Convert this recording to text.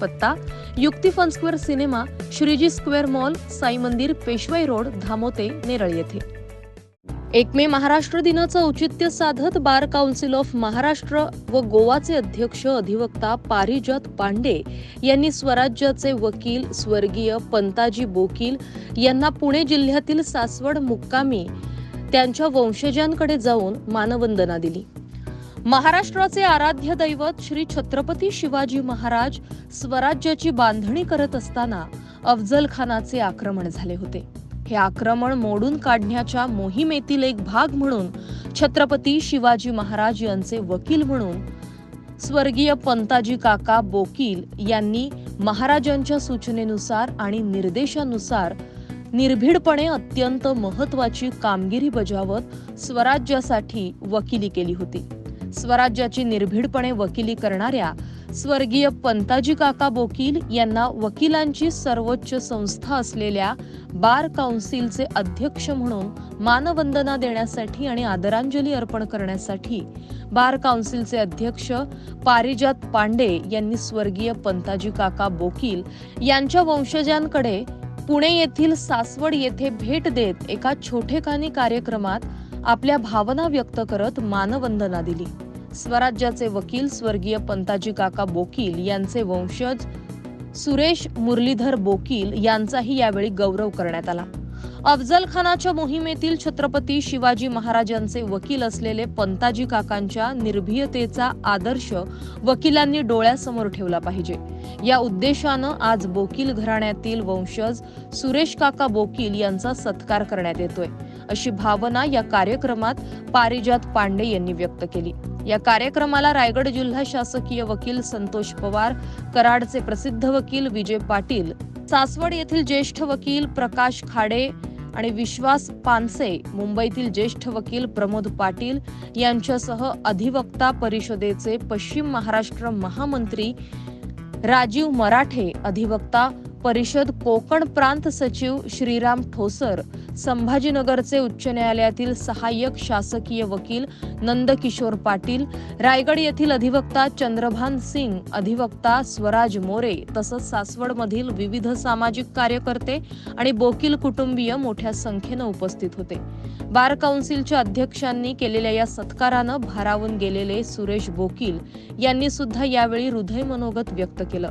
पत्ता युक्ती Funsquare cinema Shreeji square mall Sai Mandir Peshwai road धामोते Neral येथे. एक मे महाराष्ट्र दिनाचं औचित्य साधत बार काउन्सिल ऑफ महाराष्ट्र व गोवाचे अध्यक्ष अधिवक्ता पारिजात पांडे यांनी स्वराज्याचे वकील स्वर्गीय पंताजी बोकील यांना पुणे जिल्ह्यातील सासवड मुक्कामी त्यांच्या वंशजांकडे जाऊन मानवंदना दिली. महाराष्ट्राचे आराध्य दैवत श्री छत्रपती शिवाजी महाराज स्वराज्याची बांधणी करत असताना अफजल खानाचे आक्रमण झाले होते. हे आक्रमण मोडून काढण्याच्या मोहिमेतील एक भाग म्हणून छत्रपती शिवाजी महाराज यांचे वकील म्हणून स्वर्गीय पंताजी काका बोकील यांनी महाराजांच्या सूचनेनुसार आणि निर्देशानुसार निर्भीडपणे अत्यंत महत्वाची कामगिरी बजावत स्वराज्यासाठी वकिली केली होती. स्वराज्याची निर्भीडपणे वकिली करणाऱ्या स्वर्गीय पंताजी काका बोकील यांना वकिलांची सर्वोच्च संस्था असलेल्या बार काउन्सिलचे अध्यक्ष म्हणून मानवंदना देण्यासाठी आणि आदरांजली अर्पण करण्यासाठी बार काउन्सिलचे अध्यक्ष पारिजात पांडे यांनी स्वर्गीय पंताजी काका बोकील यांच्या वंशजांकडे पुणे येथील सासवड येथे भेट देत एका छोटेखानी कार्यक्रमात आपल्या भावना व्यक्त करत मानवंदना दिली. स्वराज्याचे वकील स्वर्गीय पंताजी काका बोकील यांचे वंशज सुरेश मुरलीधर बोकील यांचाही यावेळी गौरव करण्यात आला. अफजल खानाच्या मोहिमेतील छत्रपती शिवाजी महाराजांचे वकील असलेले पंताजी काकांच्या निर्भीयतेचा आदर्श वकिलांनी डोळ्यासमोर ठेवला पाहिजे. या उद्देशानं आज बोकील घराण्यातील वंशज सुरेश काका बोकील यांचा सत्कार करण्यात येतोय. अशी भावना या कार्यक्रमात पारिजात पांडे यांनी व्यक्त केली. या कार्यक्रमाला रायगड जिल्हा शासकीय वकील संतोष पवार कराडचे प्रसिद्ध वकील विजय पाटील सासवड येथील ज्येष्ठ वकील प्रकाश खाडे आणि विश्वास पानसे मुंबईतील ज्येष्ठ वकील प्रमोद पाटील यांच्यासह अधिवक्ता परिषदेचे पश्चिम महाराष्ट्र महामंत्री राजीव मराठे अधिवक्ता परिषद कोकण प्रांत सचिव श्रीराम ठोसर संभाजीनगरचे उच्च न्यायालयातील सहाय्यक शासकीय वकील नंदकिशोर पाटील रायगड येथील अधिवक्ता चंद्रभान सिंग अधिवक्ता स्वराज मोरे तसंच सासवडमधील विविध सामाजिक कार्यकर्ते आणि बोकील कुटुंबीय मोठ्या संख्येनं उपस्थित होते. बार काउन्सिलच्या अध्यक्षांनी केलेल्या या सत्कारानं भारावून गेलेले सुरेश बोकील यांनी सुद्धा यावेळी हृदय मनोगत व्यक्त केलं.